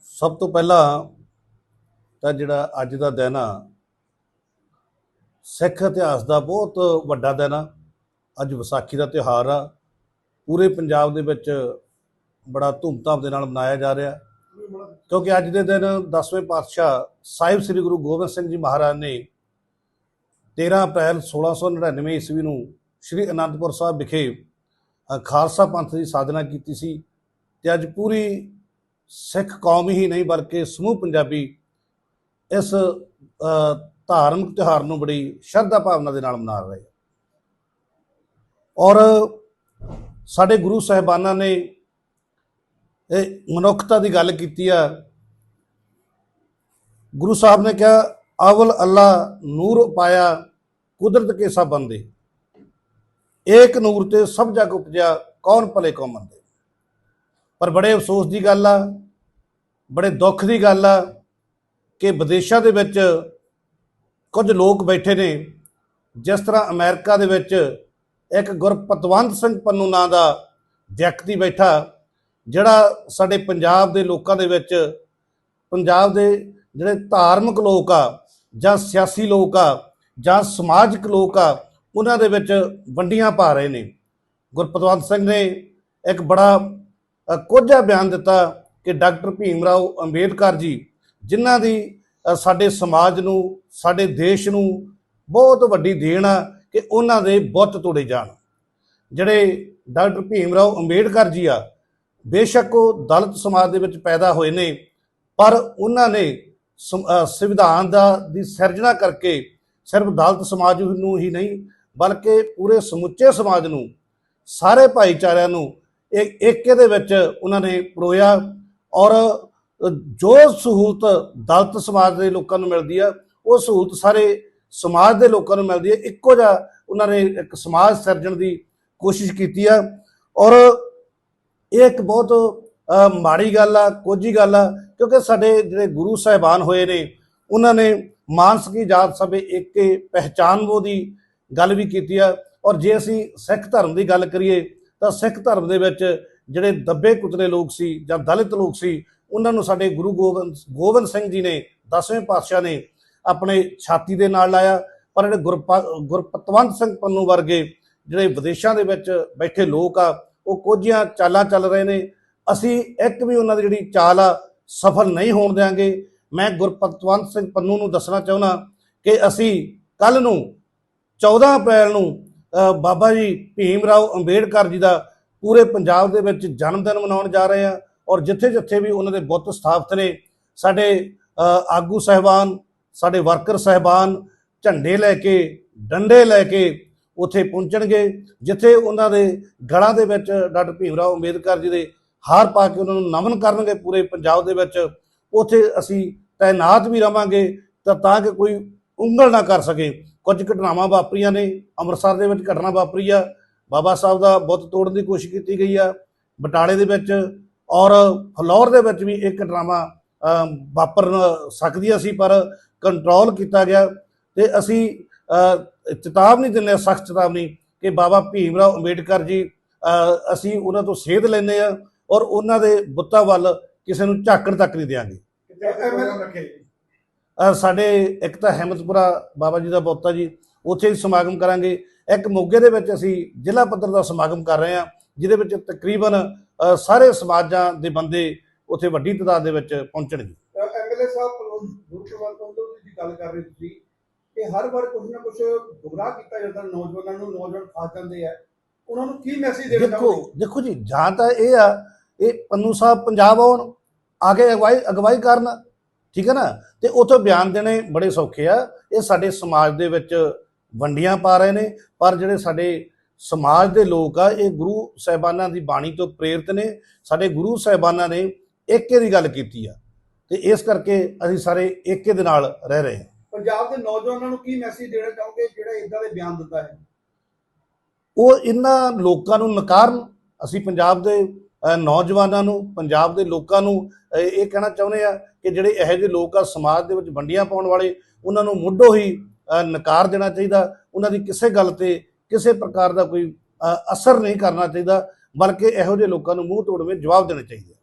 ਸਭ ਤੋਂ ਪਹਿਲਾਂ ਤਾਂ ਜਿਹੜਾ ਅੱਜ ਦਾ ਦਿਨ ਆ, ਸਿੱਖ ਇਤਿਹਾਸ ਦਾ ਬਹੁਤ ਵੱਡਾ ਦਿਨ ਆ। ਅੱਜ ਵਿਸਾਖੀ ਦਾ ਤਿਉਹਾਰ ਆ। ਪੂਰੇ ਪੰਜਾਬ ਦੇ ਵਿੱਚ ਬੜਾ ਧੂਮਧਾਮ ਦੇ ਨਾਲ ਮਨਾਇਆ ਜਾ ਰਿਹਾ। ਕਿਉਂਕਿ ਅੱਜ ਦੇ ਦਿਨ 10ਵੇਂ ਪਾਤਸ਼ਾਹ ਸਾਹਿਬ ਸ੍ਰੀ ਗੁਰੂ ਗੋਬਿੰਦ ਸਿੰਘ ਜੀ ਮਹਾਰਾਜ ਨੇ 13 ਅਪ੍ਰੈਲ 1699 ਈਸਵੀ ਨੂੰ ਸ੍ਰੀ ਅਨੰਦਪੁਰ ਸਾਹਿਬ ਵਿਖੇ ਖਾਲਸਾ ਪੰਥ ਦੀ ਸਾਧਨਾ ਕੀਤੀ ਸੀ ਤੇ ਅੱਜ ਪੂਰੀ ਸਿੱਖ ਕੌਮ ਹੀ ਨਹੀਂ, ਬਲਕਿ ਸਮੂਹ ਪੰਜਾਬੀ ਇਸ ਧਾਰਮਿਕ ਤਿਉਹਾਰ ਨੂੰ ਬੜੀ ਸ਼ਰਧਾ ਭਾਵਨਾ ਦੇ ਨਾਲ ਮਨਾ ਰਹੇ ਔਰ ਸਾਡੇ ਗੁਰੂ ਸਾਹਿਬਾਨਾਂ ਨੇ ਇਹ ਮਨੁੱਖਤਾ ਦੀ ਗੱਲ ਕੀਤੀ ਆ। ਗੁਰੂ ਸਾਹਿਬ ਨੇ ਕਿਹਾ, ਅਵਲ ਅੱਲਾ ਨੂਰ ਪਾਇਆ, ਕੁਦਰਤ ਕੇ ਸਭ ਬੰਦੇ। ਏਕ ਨੂਰ ਤੇ ਸਭ ਜਗ ਉਪਜਿਆ, ਕੌਣ ਭਲੇ ਕੋ ਮੰਦੇ ਪਰ ਬੜੇ ਅਫਸੋਸ ਦੀ ਗੱਲ ਆ, ਬੜੇ ਦੁੱਖ ਦੀ ਗੱਲ ਆ ਕਿ ਵਿਦੇਸ਼ਾਂ ਦੇ ਵਿੱਚ ਕੁਝ ਲੋਕ ਬੈਠੇ ਨੇ, ਜਿਸ ਤਰ੍ਹਾਂ ਅਮਰੀਕਾ ਦੇ ਵਿੱਚ ਇੱਕ ਗੁਰਪਤਵੰਤ ਸਿੰਘ ਪੰਨੂ ਨਾਂ ਦਾ ਵਿਅਕਤੀ ਬੈਠਾ, ਜਿਹੜਾ ਸਾਡੇ ਪੰਜਾਬ ਦੇ ਲੋਕਾਂ ਦੇ ਵਿੱਚ, ਪੰਜਾਬ ਦੇ ਜਿਹੜੇ ਧਾਰਮਿਕ ਲੋਕ ਆ, ਜਾਂ ਸਿਆਸੀ ਲੋਕ ਆ, ਜਾਂ ਸਮਾਜਿਕ ਲੋਕ ਆ, ਉਹਨਾਂ ਦੇ ਵਿੱਚ ਵੰਡੀਆਂ ਪਾ ਰਹੇ ਨੇ। ਗੁਰਪਤਵੰਤ ਸਿੰਘ ਨੇ ਇੱਕ ਬੜਾ ਕੋਝਾ ਬਿਆਨ ਦਿੱਤਾ ਕਿ ਡਾਕਟਰ ਭੀਮ ਰਾਓ ਅੰਬੇਦਕਰ ਜੀ, ਜਿਨ੍ਹਾਂ ਦੀ ਸਾਡੇ ਸਮਾਜ ਨੂੰ, ਸਾਡੇ ਦੇਸ਼ ਨੂੰ ਬਹੁਤ ਵੱਡੀ ਦੇਣ ਆ ਕਿ ਉਹਨਾਂ ਦੇ ਬੁੱਤ ਤੋੜੇ ਜਾਣ। ਜਿਹੜੇ ਡਾਕਟਰ ਭੀਮ ਰਾਓ ਅੰਬੇਡਕਰ ਜੀ ਆ, ਬੇਸ਼ੱਕ ਉਹ ਦਲਿਤ ਸਮਾਜ ਦੇ ਵਿੱਚ ਪੈਦਾ ਹੋਏ ਨੇ, ਪਰ ਉਹਨਾਂ ਨੇ ਸੰ- ਸੰਵਿਧਾਨ ਦਾ, ਦੀ ਸਿਰਜਣਾ ਕਰਕੇ ਸਿਰਫ ਦਲਿਤ ਸਮਾਜ ਨੂੰ ਹੀ ਨਹੀਂ, ਬਲਕਿ ਪੂਰੇ ਸਮੁੱਚੇ ਸਮਾਜ ਨੂੰ, ਸਾਰੇ ਭਾਈਚਾਰਿਆਂ ਨੂੰ ਏਕੇ ਦੇ ਵਿੱਚ ਉਹਨਾਂ ਨੇ ਪਰੋਇਆ ਔਰ ਜੋ ਸਹੂਲਤ ਦਲਤ ਸਮਾਜ ਦੇ ਲੋਕਾਂ ਨੂੰ ਮਿਲਦੀ ਆ, ਉਹ ਸਹੂਲਤ ਸਾਰੇ ਸਮਾਜ ਦੇ ਲੋਕਾਂ ਨੂੰ ਮਿਲਦੀ ਹੈ ਇੱਕੋ ਜਿਹਾ ਉਹਨਾਂ ਨੇ ਇੱਕ ਸਮਾਜ ਸਿਰਜਣ ਦੀ ਕੋਸ਼ਿਸ਼ ਕੀਤੀ ਆ। ਔਰ ਇਹ ਇੱਕ ਬਹੁਤ ਮਾੜੀ ਗੱਲ ਆ, ਕੋਝੀ ਗੱਲ ਆ, ਕਿਉਂਕਿ ਸਾਡੇ ਜਿਹੜੇ ਗੁਰੂ ਸਾਹਿਬਾਨ ਹੋਏ ਨੇ, ਉਹਨਾਂ ਨੇ ਮਾਨਸ ਕੀ ਜਾਤ ਸਭੇ ਏਕੇ ਪਹਿਚਾਨਵੋ ਦੀ ਗੱਲ ਵੀ ਕੀਤੀ ਆ। ਔਰ ਜੇ ਅਸੀਂ ਸਿੱਖ ਧਰਮ ਦੀ ਗੱਲ ਕਰੀਏ ਤਾਂ ਸਿੱਖ ਧਰਮ ਦੇ ਵਿੱਚ ਜਿਹੜੇ ਦੱਬੇ ਕੁਚਲੇ ਲੋਕ ਸੀ ਜਾਂ ਦਲਿਤ ਲੋਕ ਸੀ, ਉਹਨਾਂ ਨੂੰ ਸਾਡੇ ਗੁਰੂ ਗੋਬਿੰਦ ਗੋਬਿੰਦ ਸਿੰਘ ਜੀ ਨੇ 10ਵੇਂ ਪਾਤਸ਼ਾਹ ਨੇ ਆਪਣੇ ਛਾਤੀ ਦੇ ਨਾਲ ਲਾਇਆ। ਪਰ ਜਿਹੜੇ ਗੁਰਪਾ- ਗੁਰਪਤਵੰਤ ਸਿੰਘ ਪੰਨੂ ਵਰਗੇ ਜਿਹੜੇ ਵਿਦੇਸ਼ਾਂ ਦੇ ਵਿੱਚ ਬੈਠੇ ਲੋਕ ਆ, ਉਹ ਕੋਝੀਆਂ ਚਾਲਾਂ ਚੱਲ ਰਹੇ ਨੇ। ਅਸੀਂ ਇੱਕ ਵੀ ਉਹਨਾਂ ਦੀ ਜਿਹੜੀ ਚਾਲ ਆ, ਸਫਲ ਨਹੀਂ ਹੋਣ ਦਿਆਂਗੇ। ਮੈਂ ਗੁਰਪਤਵੰਤ ਸਿੰਘ ਪੰਨੂ ਨੂੰ ਦੱਸਣਾ ਚਾਹੁੰਦਾ ਕਿ ਅਸੀਂ ਕੱਲ ਨੂੰ 14 ਅਪ੍ਰੈਲ ਨੂੰ ਬਾਬਾ ਜੀ ਭੀਮ ਰਾਓ ਅੰਬੇਡਕਰ ਜੀ ਦਾ ਪੂਰੇ ਪੰਜਾਬ ਦੇ ਵਿੱਚ ਜਨਮ ਦਿਨ ਮਨਾਉਣ ਜਾ ਰਹੇ ਆ ਔਰ ਜਿੱਥੇ ਜਿੱਥੇ ਵੀ ਉਹਨਾਂ ਦੇ ਬੁੱਤ ਸਥਾਪਿਤ ਨੇ, ਸਾਡੇ ਆਗੂ ਸਹਿਬਾਨ, ਸਾਡੇ ਵਰਕਰ ਸਹਿਬਾਨ ਝੰਡੇ ਲੈ ਕੇ, ਡੰਡੇ ਲੈ ਕੇ ਉੱਥੇ ਪਹੁੰਚਣਗੇ, ਜਿੱਥੇ ਉਹਨਾਂ ਦੇ ਗਲਾਂ ਦੇ ਵਿੱਚ ਡਾਕਟਰ ਭੀਮ ਰਾਓ ਅੰਬੇਦਕਰ ਜੀ ਦੇ ਹਾਰ ਪਾ ਕੇ ਉਹਨਾਂ ਨੂੰ ਨਮਨ ਕਰਨਗੇ ਪੂਰੇ ਪੰਜਾਬ ਦੇ ਵਿੱਚ, ਉੱਥੇ ਅਸੀਂ ਤਾਇਨਾਤ ਵੀ ਰਵਾਂਗੇ ਤਾਂ ਤਾਂ ਕਿ ਕੋਈ ਉਂਗਲ ਨਾ ਕਰ ਸਕੇ। ਕੁਝ ਘਟਨਾਵਾਂ ਵਾਪਰੀਆਂ ਨੇ ਅੰਮ੍ਰਿਤਸਰ ਦੇ ਵਿੱਚ ਘਟਨਾ ਵਾਪਰੀ ਆ। ਬਾਬਾ ਸਾਹਿਬ ਦਾ ਬੁੱਤ ਤੋੜਨ ਦੀ ਕੋਸ਼ਿਸ਼ ਕੀਤੀ ਗਈ ਆ। ਬਟਾਲੇ ਦੇ ਵਿੱਚ ਔਰ ਫਲੌਰ ਦੇ ਵਿੱਚ ਵੀ ਇਹ ਘਟਨਾਵਾਂ ਅਮ, ਵਾਪਰ ਸਕਦੀਆਂ ਸੀ ਪਰ ਕੰਟਰੋਲ ਕੀਤਾ ਗਿਆ। ਤੇ ਅਸੀਂ ਅ, ਚੇਤਾਵਨੀ ਦਿੰਦੇ ਹਾਂ ਸਖਤ ਚੇਤਾਵਨੀ ਕਿ ਬਾਬਾ ਭੀਮ ਰਾਓ ਅੰਬੇਡਕਰ ਜੀ ਅਸੀਂ ਉਹਨਾਂ ਤੋਂ ਸੇਧ ਲੈਂਦੇ ਆ ਔਰ ਉਹਨਾਂ ਦੇ ਬੁੱਤਾਂ ਵੱਲ ਕਿਸੇ ਨੂੰ ਝਾਕਣ ਤੱਕ ਨਹੀਂ ਦਿਆਂਗੇ। ਸਾਡੇ ਇੱਕ ਤਾਂ ਅਹਿਮਦਪੁਰਾ ਬਾਬਾ ਜੀ ਦਾ ਬੁੱਤ ਆ ਜੀ ਉੱਥੇ ਵੀ ਸਮਾਗਮ ਕਰਾਂਗੇ। ਇੱਕ ਮੋਗੇ ਦੇ ਵਿੱਚ ਅਸੀਂ ਜ਼ਿਲ੍ਹਾ ਪੱਧਰ ਦਾ ਸਮਾਗਮ ਕਰ ਰਹੇ ਹਾਂ ਜਿਹਦੇ ਵਿੱਚ ਤਕਰੀਬਨ ਸਾਰੇ ਸਮਾਜਾਂ ਦੇ ਬੰਦੇ ਉੱਥੇ ਵੱਡੀ ਤਾਦਾਦ ਦੇ ਵਿੱਚ ਪਹੁੰਚਣਗੇ ਐਮਐਲਏ ਸਾਹਿਬ ਗੁਰਕਵਾਲ ਪੰਦੋ ਦੀ ਗੱਲ ਕਰ ਰਹੇ ਤੁਸੀਂ ਕਿ ਹਰ ਵਾਰ ਕੁਝ ਨਾ ਕੁਝ ਗੁੰਮਰਾਹ ਕੀਤਾ ਜਾਂਦਾ ਨੌਜਵਾਨਾਂ ਨੂੰ ਨੌਜਵਾਨ ਫਸ ਜਾਂਦੇ ਆ। ਉਹਨਾਂ ਨੂੰ ਕੀ ਮੈਸੇਜ ਦੇਣਾ ਦੇਖੋ ਜੀ ਜਾਂ ਤਾਂ ਇਹ ਆ ਇਹ ਪੰਨੂ ਸਾਹਿਬ ਪੰਜਾਬ ਆਉਣ ਆਗੇ ਅਗਵਾਈ ਅਗਵਾਈ ਕਰਨ ਠੀਕ ਹੈ ਨਾ? ਤੇ ਉਥੋਂ ਬਿਆਨ ਦੇਣੇ ਬੜੇ ਸੌਖੇ ਆ। ਇਹ ਸਾਡੇ ਸਮਾਜ ਦੇ ਵਿੱਚ ਵੰਡੀਆਂ ਪਾ ਰਹੇ ਨੇ ਪਰ ਜਿਹੜੇ ਸਾਡੇ ਸਮਾਜ ਦੇ ਲੋਕ ਆ ਇਹ ਗੁਰੂ ਸਾਹਿਬਾਨਾਂ ਦੀ ਬਾਣੀ ਤੋਂ ਪ੍ਰੇਰਿਤ ਨੇ। ਸਾਡੇ ਗੁਰੂ ਸਾਹਿਬਾਨਾਂ ਨੇ ਏਕੇ ਦੀ ਗੱਲ ਕੀਤੀ ਆ। ਤੇ ਇਸ ਕਰਕੇ ਅਸੀਂ ਸਾਰੇ ਏਕੇ ਦੇ ਨਾਲ ਰਹਿ ਰਹੇ ਹਾਂ। ਪੰਜਾਬ ਦੇ ਨੌਜਵਾਨਾਂ ਨੂੰ ਕੀ ਮੈਸੇਜ ਦੇਣਾ ਚਾਹੋਗੇ? ਜਿਹੜਾ ਇਦਾਂ ਦੇ ਬਿਆਨ ਦਿੰਦਾ ਹੈ? ਉਹ ਇਹਨਾਂ ਲੋਕਾਂ ਨੂੰ ਨਕਾਰਨ ਅਸੀਂ ਪੰਜਾਬ ਦੇ ਨੌਜਵਾਨਾਂ ਨੂੰ ਪੰਜਾਬ ਦੇ ਲੋਕਾਂ ਨੂੰ ਇਹ ਕਹਿਣਾ ਚਾਹੁੰਦੇ ਆ ਕਿ ਜਿਹੜੇ ਇਹੋ ਜਿਹੇ ਲੋਕ ਆ ਸਮਾਜ ਦੇ ਵਿੱਚ ਵੰਡੀਆਂ ਪਾਉਣ ਵਾਲੇ, ਉਹਨਾਂ ਨੂੰ ਮੁੱਢੋਂ ਹੀ ਨਕਾਰ ਦੇਣਾ ਚਾਹੀਦਾ। ਉਹਨਾਂ ਦੀ ਕਿਸੇ ਗੱਲ ਤੇ ਕਿਸੇ ਪ੍ਰਕਾਰ ਦਾ ਕੋਈ ਅਸਰ ਨਹੀਂ ਕਰਨਾ ਚਾਹੀਦਾ, ਬਲਕਿ ਇਹੋ ਜਿਹੇ ਲੋਕਾਂ ਨੂੰ ਮੂੰਹ ਤੋੜਵੇਂ ਜਵਾਬ ਦੇਣੇ ਚਾਹੀਦੇ